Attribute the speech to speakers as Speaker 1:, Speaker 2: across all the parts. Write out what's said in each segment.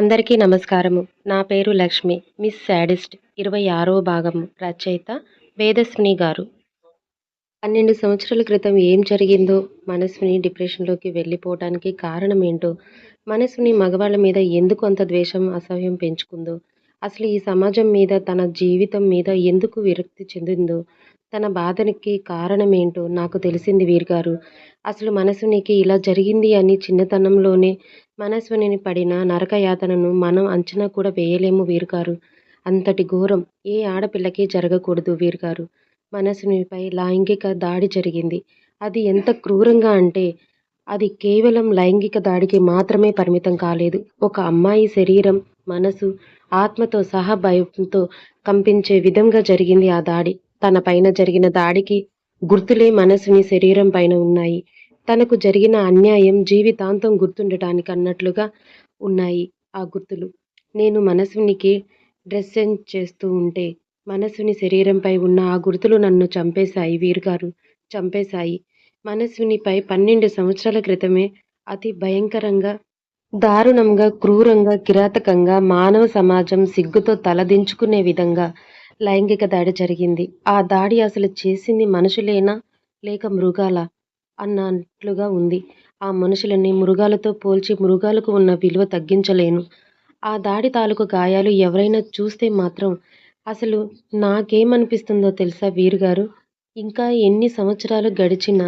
Speaker 1: అందరికీ నమస్కారము. నా పేరు లక్ష్మి. Miss sadist. ఇరవై ఆరవ భాగము రచయిత వేదస్విని గారు. పన్నెండు సంవత్సరాల క్రితం ఏం జరిగిందో మనస్విని డిప్రెషన్లోకి వెళ్ళిపోవడానికి కారణం ఏంటో మనస్విని మగవాళ్ళ మీద ఎందుకు అంత ద్వేషం అసహ్యం పెంచుకుందో అసలు ఈ సమాజం మీద తన జీవితం మీద ఎందుకు విరక్తి చెందిందో తన బాధనికి కారణం ఏంటో నాకు తెలిసింది వీర్గారు. అసలు మనసునికి ఇలా జరిగింది అని చిన్నతనంలోనే మనస్విని పడిన నరకయాతనను మనం అంచనా కూడా వేయలేము వీరుగారు. అంతటి ఘోరం ఏ ఆడపిల్లకి జరగకూడదు వీరుగారు. మనసునిపై లైంగిక దాడి జరిగింది. అది ఎంత క్రూరంగా అంటే అది కేవలం లైంగిక దాడికి మాత్రమే పరిమితం కాలేదు. ఒక అమ్మాయి శరీరం మనసు ఆత్మతో సహా భయంతో కంపించే విధంగా జరిగింది ఆ దాడి. తన పైన జరిగిన దాడికి గుర్తులే మనసుని శరీరం పైన ఉన్నాయి. తనకు జరిగిన అన్యాయం జీవితాంతం గుర్తుండటానికి అన్నట్లుగా ఉన్నాయి ఆ గుర్తులు. నేను మనసునికి డ్రెస్సెన్ చేస్తూ ఉంటే మనసుని శరీరంపై ఉన్న ఆ గుర్తులు నన్ను చంపేశాయి వీరుగారు. చంపేశాయి. మనసునిపై పన్నెండు సంవత్సరాల క్రితమే అతి భయంకరంగా దారుణంగా క్రూరంగా కిరాతకంగా మానవ సమాజం సిగ్గుతో తలదించుకునే విధంగా లైంగిక దాడి జరిగింది. ఆ దాడి అసలు చేసింది మనుషులేనా? లేక మృగాల? అన్నట్లుగా ఉంది. ఆ మనుషులని మృగాలతో పోల్చి మృగాలకు ఉన్న విలువ తగ్గించలేను. ఆ దాడి తాలూకు గాయాలు ఎవరైనా చూస్తే మాత్రం అసలు నాకేమనిపిస్తుందో తెలుసా వీరుగారు? ఇంకా ఎన్ని సంవత్సరాలు గడిచినా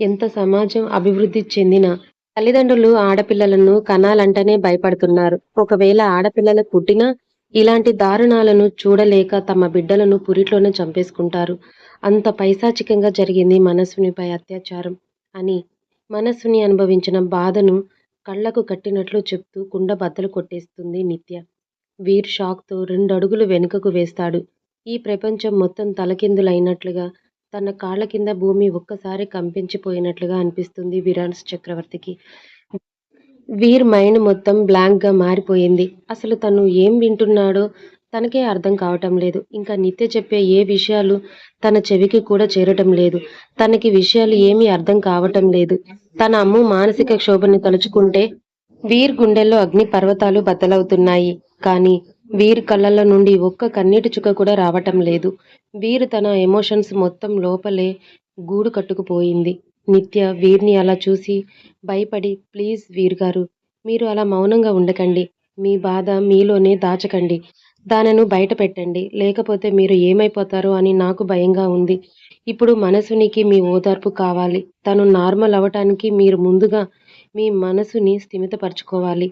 Speaker 1: ఎంత సమాజం అభివృద్ధి చెందినా తల్లిదండ్రులు ఆడపిల్లలను కనాలంటేనే భయపడుతున్నారు. ఒకవేళ ఆడపిల్లలు పుట్టినా ఇలాంటి దారుణాలను చూడలేక తమ బిడ్డలను పురిట్లోనే చంపేసుకుంటారు. అంత పైశాచికంగా జరిగింది మనస్సునిపై అత్యాచారం అని మనస్సుని అనుభవించిన బాధను కళ్ళకు కట్టినట్లు చెప్తూ కుండ బద్దలు కొట్టేస్తుంది నిత్య. వీర్ షాక్తో రెండు అడుగులు వెనుకకు వేస్తాడు. ఈ ప్రపంచం మొత్తం తలకిందులైనట్లుగా తన కాళ్ళ కింద భూమి ఒక్కసారి కంపించిపోయినట్లుగా అనిపిస్తుంది విరాన్స్ చక్రవర్తికి. వీర్ మైండ్ మొత్తం బ్లాంక్గా మారిపోయింది. అసలు తను ఏం వింటున్నాడో తనకే అర్థం కావటం లేదు. ఇంకా నిత్య చెప్పే ఏ విషయాలు తన చెవికి కూడా చేరటం లేదు. తనకి విషయాలు ఏమీ అర్థం కావటం లేదు. తన అమ్ము మానసిక క్షోభని తలుచుకుంటే వీర్ గుండెల్లో అగ్ని పర్వతాలు బద్దలవుతున్నాయి. కానీ వీర్ కళ్ళల్లో నుండి ఒక్క కన్నీటి చుక్క కూడా రావటం లేదు. వీరు తన ఎమోషన్స్ మొత్తం లోపలే గూడు కట్టుకుపోయింది. నిత్య వీర్ని అలా చూసి భయపడి ప్లీజ్ వీర్ గారు మీరు అలా మౌనంగా ఉండకండి. మీ బాధ మీలోనే దాచకండి. దానను బయట పెట్టండి. లేకపోతే మీరు ఏమైపోతారో అని నాకు భయంగా ఉంది. ఇప్పుడు మనసునికి మీ ఓదార్పు కావాలి. తను నార్మల్ అవ్వటానికి మీరు ముందుగా మీ మనసుని స్థిమితపరచుకోవాలి.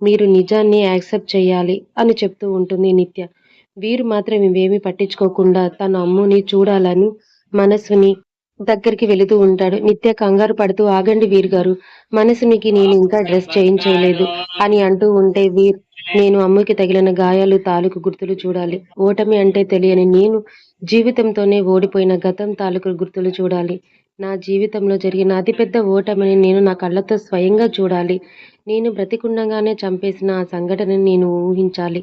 Speaker 1: మీరు నిజాన్ని యాక్సెప్ట్ చేయాలి అని చెప్తూ ఉంటుంది నిత్య. వీరు మాత్రం ఇవేమీ పట్టించుకోకుండా తన అమ్ముని చూడాలని మనసుని దగ్గరికి వెళుతూ ఉంటాడు. నిత్య కంగారు పడుతూ ఆగండి వీర్ గారు. మనసునికి నేను ఇంకా డ్రెస్ చేయించలేదు అని అంటూ ఉంటే వీర్ నేను అమ్ముకి తగిలిన గాయాలు తాలూకు గుర్తులు చూడాలి. ఓటమి అంటే తెలియని నేను జీవితంతోనే ఓడిపోయిన గతం తాలూకు గుర్తులు చూడాలి. నా జీవితంలో జరిగిన అతిపెద్ద ఓటమిని నేను నా కళ్ళతో స్వయంగా చూడాలి. నేను బ్రతికుండగానే చంపేసిన ఆ సంఘటనని నేను ఊహించాలి.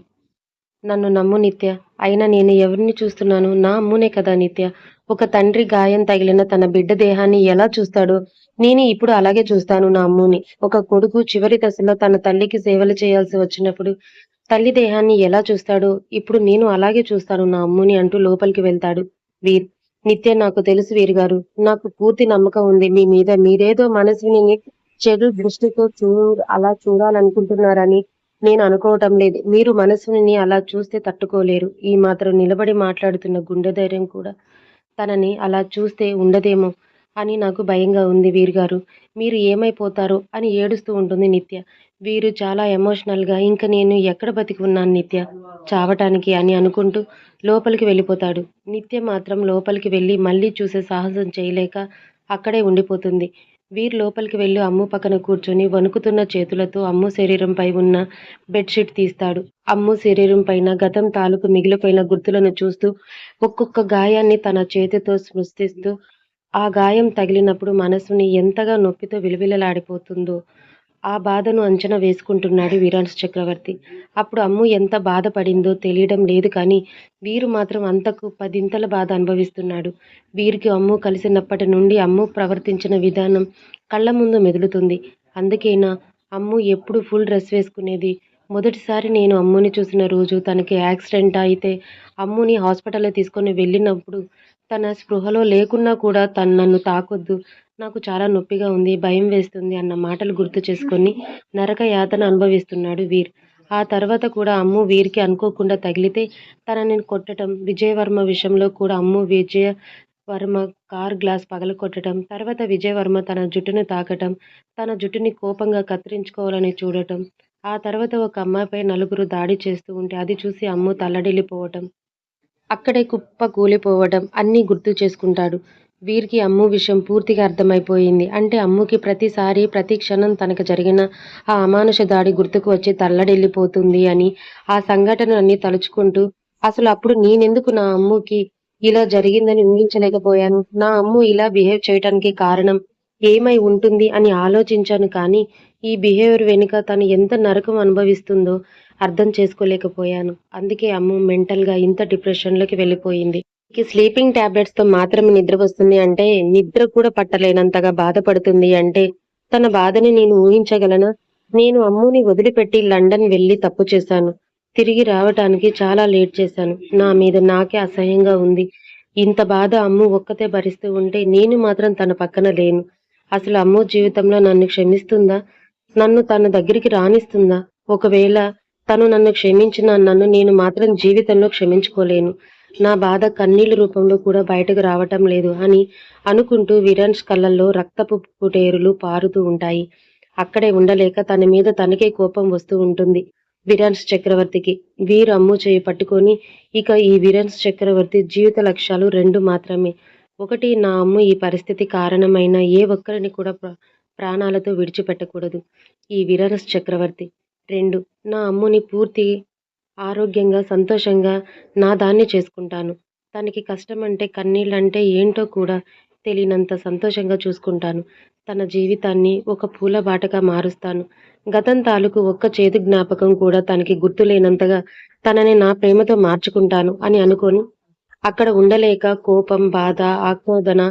Speaker 1: నన్ను నమ్ము నిత్య. అయినా నేను ఎవరిని చూస్తున్నాను నా అమ్మునే కదా నిత్య. ఒక తండ్రి గాయం తగిలిన తన బిడ్డ దేహాన్ని ఎలా చూస్తాడో నేను ఇప్పుడు అలాగే చూస్తాను నా అమ్ముని. ఒక కొడుకు చివరి దశలో తన తల్లికి సేవలు చేయాల్సి వచ్చినప్పుడు తల్లి దేహాన్ని ఎలా చూస్తాడో ఇప్పుడు నేను అలాగే చూస్తాను నా అమ్ముని అంటూ లోపలికి వెళ్తాడు వీర్. నిత్య నాకు తెలుసు వీరు గారు నాకు పూర్తి నమ్మకం ఉంది. మీ మీద మీరేదో మనసుని చెడు దృష్టితో చూ అలా చూడాలనుకుంటున్నారని నేను అనుకోవటం లేదు. మీరు మనసుని అలా చూస్తే తట్టుకోలేరు. ఈ మాత్రం నిలబడి మాట్లాడుతున్న గుండె ధైర్యం కూడా తనని అలా చూస్తే ఉండదేమో అని నాకు భయంగా ఉంది వీరు గారు మీరు ఏమైపోతారో అని ఏడుస్తూ ఉంటుంది నిత్య. వీరు చాలా ఎమోషనల్గా ఇంకా నేను ఎక్కడ బతికి ఉన్నాను నిత్య? చావటానికి అని అనుకుంటూ లోపలికి వెళ్ళిపోతాడు. నిత్య మాత్రం లోపలికి వెళ్ళి మళ్ళీ చూసే సాహసం చేయలేక అక్కడే ఉండిపోతుంది. వీర్ లోపలికి వెళ్ళి. అమ్ము పక్కన కూర్చొని వణుకుతున్న చేతులతో అమ్ము శరీరంపై ఉన్న బెడ్షీట్ తీస్తాడు. అమ్ము శరీరం పైన గతం తాలూకు మిగిలిపోయిన గుర్తులను చూస్తూ ఒక్కొక్క గాయాన్ని తన చేతితో స్పృశిస్తూ ఆ గాయం తగిలినప్పుడు మనసుని ఎంతగా నొప్పితో విలువిలలాడిపోతుందో ఆ బాధను అంచనా వేసుకుంటున్నాడు వీరాన్స్ చక్రవర్తి. అప్పుడు అమ్ము ఎంత బాధపడిందో తెలియడం లేదు కానీ వీరు మాత్రం అంతకు పదింతల బాధ అనుభవిస్తున్నాడు. వీరికి అమ్ము కలిసినప్పటి నుండి అమ్ము ప్రవర్తించిన విధానం కళ్ళ ముందు మెదులుతుంది. అందుకేనా అమ్ము ఎప్పుడు ఫుల్ డ్రెస్ వేసుకునేది? మొదటిసారి నేను అమ్ముని చూసిన రోజు తనకి యాక్సిడెంట్ అయితే అమ్ముని హాస్పిటల్లో తీసుకొని వెళ్ళినప్పుడు తన స్పృహలో లేకున్నా కూడా తను నన్ను తాకొద్దు. నాకు చాలా నొప్పిగా ఉంది భయం వేస్తుంది అన్న మాటలు గుర్తు చేసుకొని నరక యాతన అనుభవిస్తున్నాడు వీర్. ఆ తర్వాత కూడా అమ్ము వీరికి అనుకోకుండా తగిలితే తనని కొట్టడం విజయవర్మ విషయంలో కూడా అమ్ము విజయ వర్మ కార్ గ్లాస్ పగలకొట్టడం తర్వాత విజయవర్మ తన జుట్టును తాకటం తన జుట్టుని కోపంగా కత్తిరించుకోవాలని చూడటం ఆ తర్వాత ఒక అమ్మాయిపై నలుగురు దాడి చేస్తూ ఉంటే అది చూసి అమ్ము తల్లడిల్లిపోవటం అక్కడే కుప్ప కూలిపోవటం అన్నీ గుర్తు చేసుకుంటాడు. వీరికి అమ్ము విషయం పూర్తిగా అర్థమైపోయింది. అంటే అమ్ముకి ప్రతిసారి ప్రతి క్షణం తనకు జరిగిన ఆ అమానుష దాడి గుర్తుకు వచ్చి తల్లడిల్లిపోతుంది అని ఆ సంఘటనలన్నీ తలుచుకుంటూ అసలు అప్పుడు నేనెందుకు నా అమ్ముకి ఇలా జరిగిందని ఊహించలేకపోయాను? నా అమ్ము ఇలా బిహేవ్ చేయటానికి కారణం ఏమై ఉంటుంది అని ఆలోచించాను కానీ ఈ బిహేవియర్ వెనుక తను ఎంత నరకం అనుభవిస్తుందో అర్థం చేసుకోలేకపోయాను. అందుకే అమ్ము మెంటల్గా ఇంత డిప్రెషన్లోకి వెళ్ళిపోయింది. స్లీపింగ్ టాబ్లెట్స్తో మాత్రమే నిద్ర వస్తుంది అంటే నిద్ర కూడా పట్టలేనంతగా బాధపడుతుంది అంటే తన బాధని నేను ఊహించగలనా? నేను అమ్ముని వదిలిపెట్టి లండన్ వెళ్ళి తప్పు చేశాను. తిరిగి రావటానికి చాలా లేట్ చేశాను. నా మీద నాకే అసహ్యంగా ఉంది. ఇంత బాధ అమ్ము ఒక్కతే భరిస్తూ ఉంటే నేను మాత్రం తన పక్కన లేను. అసలు అమ్ము జీవితంలో నన్ను క్షమిస్తుందా? నన్ను తన దగ్గరికి రానిస్తుందా? ఒకవేళ తను నన్ను క్షమించిన నన్ను నేను మాత్రం జీవితంలో క్షమించుకోలేను. నా బాధ కన్నీళ్ళ రూపంలో కూడా బయటకు రావటం లేదు అని అనుకుంటూ విరాన్స్ కళ్ళల్లో రక్తపు పుటేరులు పారుతూ ఉంటాయి. అక్కడే ఉండలేక తన మీద తనకే కోపం వస్తూ ఉంటుంది విరాన్స్ చక్రవర్తికి. వీరు అమ్ము చేయి పట్టుకొని ఇక ఈ విరాన్స్ చక్రవర్తి జీవిత లక్ష్యాలు రెండు మాత్రమే. ఒకటి నా అమ్ము ఈ పరిస్థితి కారణమైన ఏ ఒక్కరిని కూడా ప్రాణాలతో విడిచిపెట్టకూడదు. ఈ విరాన్స్ చక్రవర్తి. రెండు నా అమ్ముని పూర్తి ఆరోగ్యంగా సంతోషంగా నా దాన్ని చేసుకుంటాను. తనకి కష్టం అంటే కన్నీళ్ళంటే ఏంటో కూడా తెలియనంత సంతోషంగా చూసుకుంటాను. తన జీవితాన్ని ఒక పూల బాటగా మారుస్తాను. గతం తాలూకు ఒక్క చేదు జ్ఞాపకం కూడా తనకి గుర్తులేనంతగా తనని నా ప్రేమతో మార్చుకుంటాను అని అనుకొని అక్కడ ఉండలేక కోపం బాధ ఆక్రోదన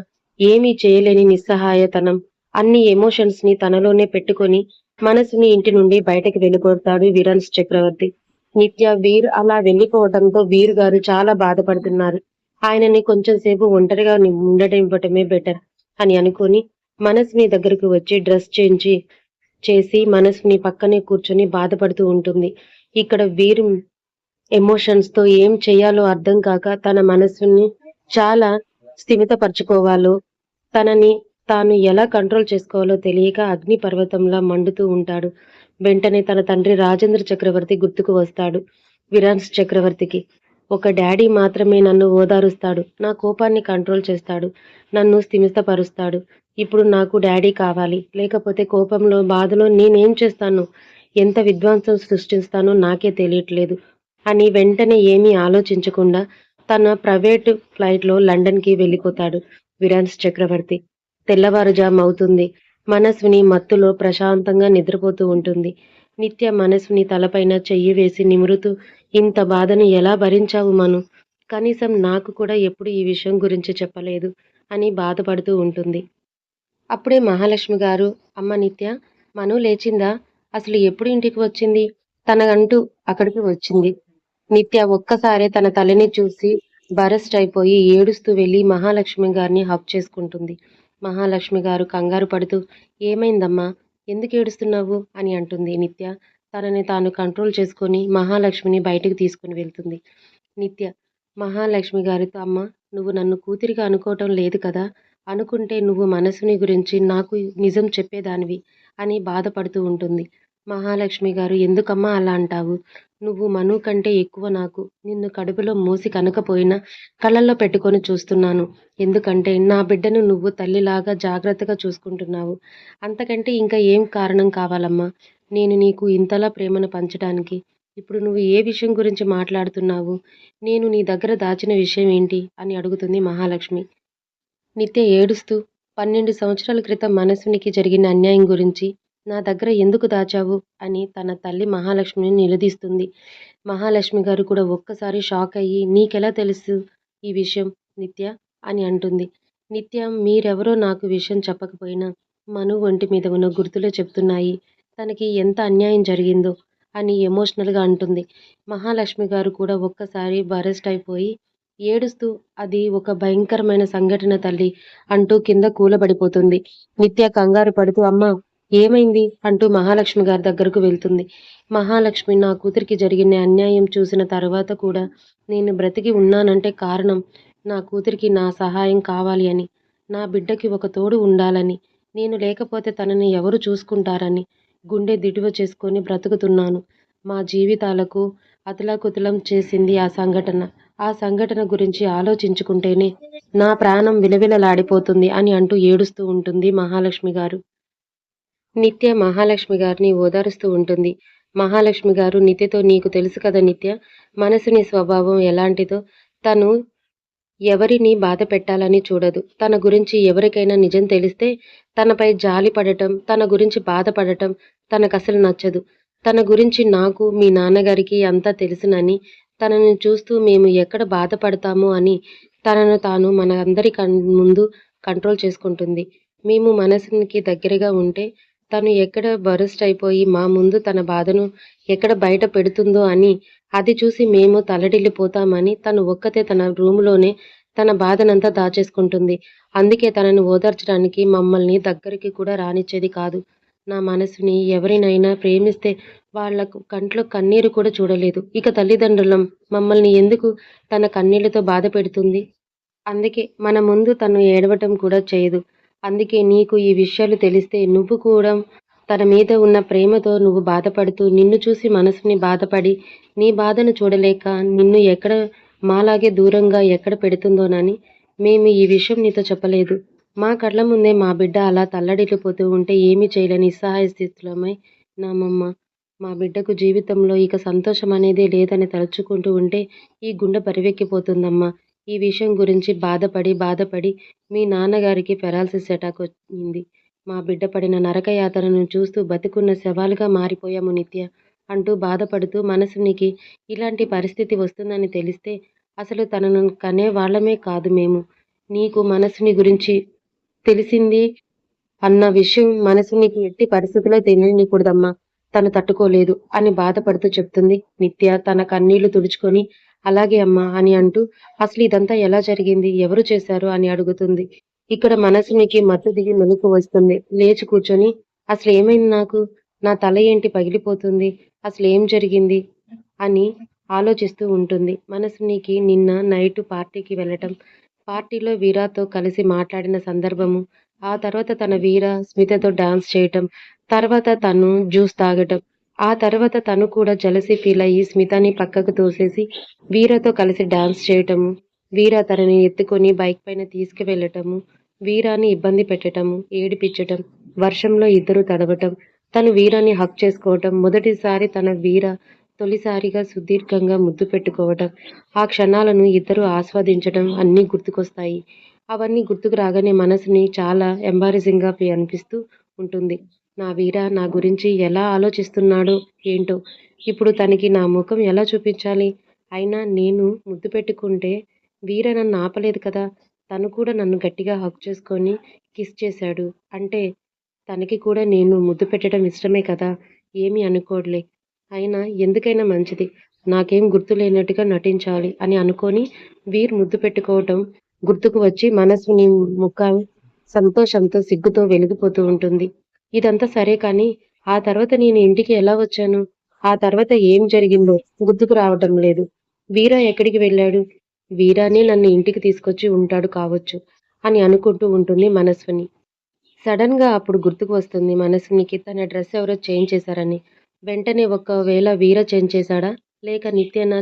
Speaker 1: ఏమీ చేయలేని నిస్సహాయతనం అన్ని ఎమోషన్స్ని తనలోనే పెట్టుకొని మనసుని ఇంటి నుండి బయటకు వెళ్ళిపోతాడు విరాన్స్ చక్రవర్తి. నిత్య వీర్ అలా వెళ్ళిపోవడంతో వీరు గారు చాలా బాధపడుతున్నారు. ఆయనని కొంచెం సేపు ఒంటరిగా ఉండటం ఇవ్వటమే బెటర్ అని అనుకుని మనసుని దగ్గరకు వచ్చి డ్రెస్ చేంచి చేసి మనసుని పక్కనే కూర్చొని బాధపడుతూ ఉంటుంది. ఇక్కడ వీరు ఎమోషన్స్తో ఏం చేయాలో అర్థం కాక తన మనసుని చాలా స్థిమితపరచుకోవాలో తనని తాను ఎలా కంట్రోల్ చేసుకోవాలో తెలియక అగ్ని పర్వతంలా మండుతూ ఉంటాడు. వెంటనే తన తండ్రి రాజేంద్ర చక్రవర్తి గుర్తుకు వస్తాడు విరాన్స్ చక్రవర్తికి. ఒక డాడీ మాత్రమే నన్ను ఓదారుస్తాడు నా కోపాన్ని కంట్రోల్ చేస్తాడు నన్ను స్థిమితపరుస్తాడు. ఇప్పుడు నాకు డాడీ కావాలి లేకపోతే కోపంలో బాధలో నేనేం చేస్తాను ఎంత విధ్వంసం సృష్టిస్తానో నాకే తెలియట్లేదు. అని వెంటనే ఏమీ ఆలోచించకుండా తన ప్రైవేటు ఫ్లైట్లో లండన్కి వెళ్ళిపోతాడు విరాన్స్ చక్రవర్తి. తెల్లవారుజాము అవుతుంది మనస్విని మత్తులో ప్రశాంతంగా నిద్రపోతూ ఉంటుంది. నిత్య మనస్విని తలపైన చెయ్యి వేసి నిమురుతూ ఇంత బాధను ఎలా భరించావు మను? కనీసం నాకు కూడా ఎప్పుడు ఈ విషయం గురించి చెప్పలేదు అని బాధపడుతూ ఉంటుంది. అప్పుడే మహాలక్ష్మి గారు అమ్మ నిత్య మను లేచిందా? అసలు ఎప్పుడు ఇంటికి వచ్చింది? తనగంటూ అక్కడికి వచ్చింది నిత్య ఒక్కసారే తన తలని చూసి బరస్ట్ అయిపోయి ఏడుస్తూ వెళ్ళి మహాలక్ష్మి గారిని హక్ చేసుకుంటుంది. మహాలక్ష్మి గారు కంగారు పడుతూ ఏమైందమ్మా? ఎందుకు ఏడుస్తున్నావు? అని అంటుంది నిత్య. తనని తాను కంట్రోల్ చేసుకొని మహాలక్ష్మిని బయటకు తీసుకుని వెళ్తుంది. నిత్య మహాలక్ష్మి గారితో అమ్మ నువ్వు నన్ను కూతురిగా అనుకోవటం లేదు కదా? అనుకుంటే నువ్వు మనసుని గురించి నాకు నిజం చెప్పేదానివి అని బాధపడుతూ ఉంటుంది. మహాలక్ష్మి గారు ఎందుకమ్మా అలా అంటావు? నువ్వు మను కంటే ఎక్కువ నాకు. నిన్ను కడుపులో మోసి కనకపోయినా కళ్ళల్లో పెట్టుకొని చూస్తున్నాను. ఎందుకంటే నా బిడ్డను నువ్వు తల్లిలాగా జాగ్రత్తగా చూసుకుంటున్నావు. అంతకంటే ఇంకా ఏం కారణం కావాలమ్మా? నేను నీకు ఇంతలా ప్రేమను పంచడానికి. ఇప్పుడు నువ్వు ఏ విషయం గురించి మాట్లాడుతున్నావు? నేను నీ దగ్గర దాచిన విషయం ఏంటి? అని అడుగుతుంది మహాలక్ష్మి. నిత్య ఏడుస్తూ పన్నెండు సంవత్సరాల క్రితం మనసునికి జరిగిన అన్యాయం గురించి నా దగ్గర ఎందుకు దాచావు? అని తన తల్లి మహాలక్ష్మిని నిలదీస్తుంది. మహాలక్ష్మి గారు కూడా ఒక్కసారి షాక్ అయ్యి నీకెలా తెలుసు ఈ విషయం నిత్య? అని అంటుంది. నిత్య మీరెవరో నాకు విషయం చెప్పకపోయినా మను ఒంటి మీద ఉన్న గుర్తులు చెప్తున్నాయి. తనకి ఎంత అన్యాయం జరిగిందో అని ఎమోషనల్గా అంటుంది. మహాలక్ష్మి గారు కూడా ఒక్కసారి బరెస్ట్ అయిపోయి ఏడుస్తూ అది ఒక భయంకరమైన సంఘటన తల్లి అంటూ కింద కూలబడిపోతుంది. నిత్య కంగారు పడుతూ అమ్మ ఏమైంది? అంటూ మహాలక్ష్మి గారి దగ్గరకు వెళ్తుంది. మహాలక్ష్మి నా కూతురికి జరిగిన అన్యాయం చూసిన తర్వాత కూడా నేను బ్రతికి ఉన్నానంటే కారణం నా కూతురికి నా సహాయం కావాలి అని నా బిడ్డకి ఒక తోడు ఉండాలని నేను లేకపోతే తనని ఎవరు చూసుకుంటారని గుండె దిటువ చేసుకొని బ్రతుకుతున్నాను. మా జీవితాలకు అతలాకుతలం చేసింది ఆ సంఘటన. ఆ సంఘటన గురించి ఆలోచించుకుంటేనే నా ప్రాణం విలవిలలాడిపోతుంది అని అంటూ ఏడుస్తూ ఉంటుంది మహాలక్ష్మి గారు. నిత్య మహాలక్ష్మి గారిని ఓదారుస్తూ ఉంటుంది. మహాలక్ష్మి గారు నిత్యతో నీకు తెలుసు కదా నిత్య? మనసుని స్వభావం ఎలాంటిదో? తను ఎవరిని బాధ పెట్టాలని చూడదు. తన గురించి ఎవరికైనా నిజం తెలిస్తే తనపై జాలి పడటం తన గురించి బాధపడటం తనకు అసలు నచ్చదు. తన గురించి నాకు మీ నాన్నగారికి అంతా తెలుసునని తనని చూస్తూ మేము ఎక్కడ బాధపడతాము అని తనను తాను మన అందరి ముందు కంట్రోల్ చేసుకుంటుంది. మేము మనసుకి దగ్గరగా ఉంటే తను ఎక్కడ బరుస్ట్ అయిపోయి మా ముందు తన బాధను ఎక్కడ బయట పెడుతుందో అని అది చూసి మేము తలడిల్లిపోతామని తను ఒక్కతే తన రూములోనే తన బాధనంతా దాచేసుకుంటుంది. అందుకే తనను ఓదార్చడానికి మమ్మల్ని దగ్గరికి కూడా రానిచ్చేది కాదు. నా మనసుని ఎవరినైనా ప్రేమిస్తే వాళ్ళకు కంట్లో కన్నీరు కూడా చూడలేదు. ఇక తల్లిదండ్రులం మమ్మల్ని ఎందుకు తన కన్నీళ్ళతో బాధ పెడుతుంది? అందుకే మన ముందు తను ఏడవటం కూడా చేయదు. అందుకే నీకు ఈ విషయాలు తెలిస్తే నువ్వు కూడా తన మీద ఉన్న ప్రేమతో నువ్వు బాధపడుతూ నిన్ను చూసి మనసుని బాధపడి నీ బాధను చూడలేక నిన్ను ఎక్కడ మాలాగే దూరంగా ఎక్కడ పెడుతుందోనని మేము ఈ విషయం నీతో చెప్పలేదు. మా కళ్ళ ముందే మా బిడ్డ అలా తల్లడిల్లిపోతూ ఉంటే ఏమీ చేయలేని నిస్సహాయ స్థితిలోమై నామమ్మ మా బిడ్డకు జీవితంలో ఇక సంతోషం అనేది లేదని తలుచుకుంటూ ఉంటే ఈ గుండె పరివెక్కిపోతుందమ్మా. ఈ విషయం గురించి బాధపడి బాధపడి మీ నాన్నగారికి పెరాలసిస్ అటాక్ వచ్చింది. మా బిడ్డ పడిన నరకయాతనను చూస్తూ బతికున్న శవాలుగా మారిపోయాము నిత్య అంటూ బాధపడుతూ మనసునికి ఇలాంటి పరిస్థితి వస్తుందని తెలిస్తే అసలు తనను కనే వాళ్ళమే కాదు మేము. నీకు మనసుని గురించి తెలిసింది అన్న విషయం మనసునికి ఎట్టి పరిస్థితిలో తెలియనికూడదమ్మా. తను తట్టుకోలేదు అని బాధపడుతూ చెప్తుంది నిత్య తన కన్నీళ్ళు తుడుచుకొని అలాగే అమ్మా అని అంటూ అసలు ఇదంతా ఎలా జరిగింది? ఎవరు చేశారు? అని అడుగుతుంది. ఇక్కడ మనసునికి మత్తు దిగి మెలకు వస్తుంది. లేచి కూర్చొని అసలు ఏమైంది నాకు? నా తల ఏంటి పగిలిపోతుంది? అసలు ఏం జరిగింది? అని ఆలోచిస్తూ ఉంటుంది. మనసునికి నిన్న నైట్ పార్టీకి వెళ్ళటం పార్టీలో వీరాతో కలిసి మాట్లాడిన సందర్భము ఆ తర్వాత తన వీర స్మితతో డాన్స్ చేయటం తర్వాత తను జ్యూస్ తాగటం ఆ తర్వాత తను కూడా జలసి ఫీల్ అయ్యి స్మితాని పక్కకు తోసేసి వీరతో కలిసి డాన్స్ చేయటము వీర తనని ఎత్తుకొని బైక్ పైన తీసుకువెళ్ళటము వీరాని ఇబ్బంది పెట్టటము ఏడిపించటం వర్షంలో ఇద్దరు తడవటం తను వీరాని హక్ చేసుకోవటం మొదటిసారి తన వీర తొలిసారిగా సుదీర్ఘంగా ముద్దు పెట్టుకోవటం ఆ క్షణాలను ఇద్దరు ఆస్వాదించడం అన్నీ గుర్తుకొస్తాయి. అవన్నీ గుర్తుకు రాగానే మనసుని చాలా ఎంబారసింగ్గా అనిపిస్తూ ఉంటుంది. నా వీర నా గురించి ఎలా ఆలోచిస్తున్నాడు? ఏంటో? ఇప్పుడు తనకి నా ముఖం ఎలా చూపించాలి? అయినా నేను ముద్దు పెట్టుకుంటే వీర నన్ను ఆపలేదు కదా? తను కూడా నన్ను గట్టిగా హక్ చేసుకొని కిస్ చేశాడు. అంటే తనకి కూడా నేను ముద్దు పెట్టడం ఇష్టమే కదా? ఏమీ అనుకోడలే. అయినా ఎందుకైనా మంచిది. నాకేం గుర్తు లేనట్టుగా నటించాలి అని అనుకొని వీర్ ముద్దు పెట్టుకోవటం గుర్తుకు వచ్చి మనసుని ముఖం సంతోషంతో సిగ్గుతో వెలిగిపోతూ ఉంటుంది. ఇదంతా సరే కానీ ఆ తర్వాత నేను ఇంటికి ఎలా వచ్చాను? ఆ తర్వాత ఏం జరిగిందో గుర్తుకు రావటం లేదు. వీరా ఎక్కడికి వెళ్ళాడు? వీరానే నన్ను ఇంటికి తీసుకొచ్చి ఉంటాడు కావచ్చు అని అనుకుంటూ ఉంటుంది మనస్విని. సడన్గా అప్పుడు గుర్తుకు వస్తుంది మనస్వినికి తన డ్రెస్ ఎవరో చేంజ్ చేశారని. వెంటనే ఒకవేళ వీర చేంజ్ చేశాడా? లేక నిత్యనా